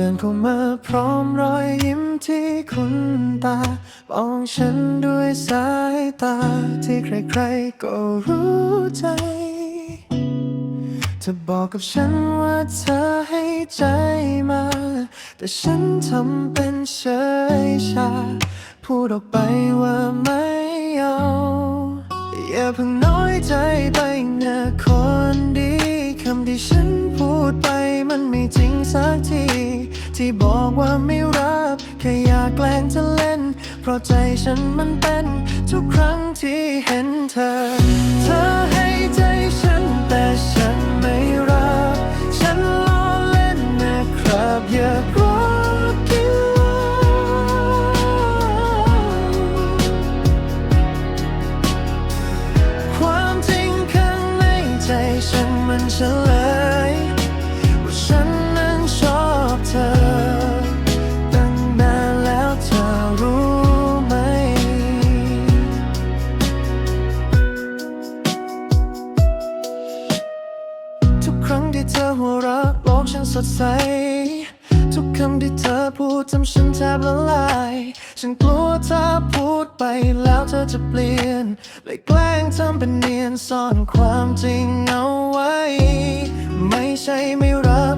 ดินเข้ามาพร้อมรอยยิ้มที่คุ้นตามองฉันด้วยสายตาที่ใครๆก็รู้ใจเธอบอกกับฉันว่าเธอให้ใจมา แต่ฉันทำเป็นเฉยชา พูดออกไปว่าไม่เอา อย่าเพิ่งน้อยใจไปนะคนดี คำที่ฉันพูดไปมันไม่จริงสักที ที่บอกว่าไม่รับ แค่อยากแกล้งจะเล่น เพราะใจฉันมันเป็นทุกครั้งที่เห็นเธอ เธอให้ใจฉันแต่ฉันไม่รับ ฉันล้อเล่นนะครับอย่าโกรธกินเหล้าความจริงข้างในใจฉันมันเฉลย โลกฉันสดใส ทุกคำที่เธอพูดทำฉันแทบละลาย ฉันกลัวเธอพูดไปแล้วเธอจะเปลี่ยนเลยแกล้งทำเป็นเนียนซ่อนความจริงเอาไว้ ไม่ใช่ไม่รับ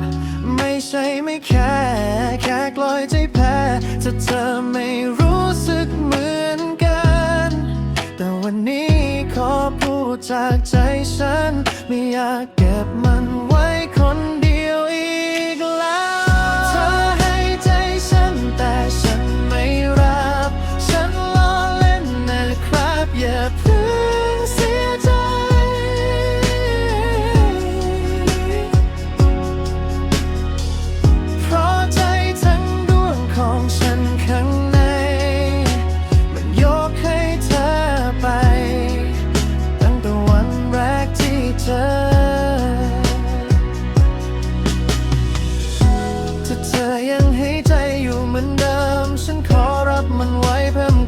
ไม่ใช่ไม่แค่ แค่กลอยใจแพ้ถ้าเธอไม่รู้สึกเหมือนกัน แต่วันนี้ขอพูดจากใจฉันไม่อยาก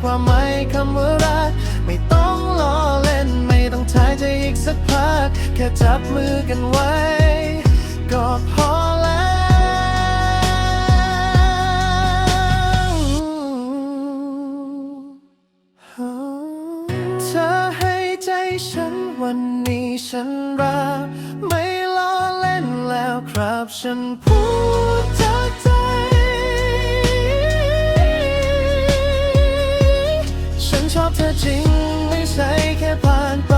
ความหมายคำว่ารัก ไม่ต้องล้อเล่นไม่ต้องทายใจอีกสักพัก แค่จับมือกันไว้ ก็พอแล้วเธอให้ใจฉันวันนี้ฉันรักไม่ล้อเล่นแล้วครับฉันพูด 伴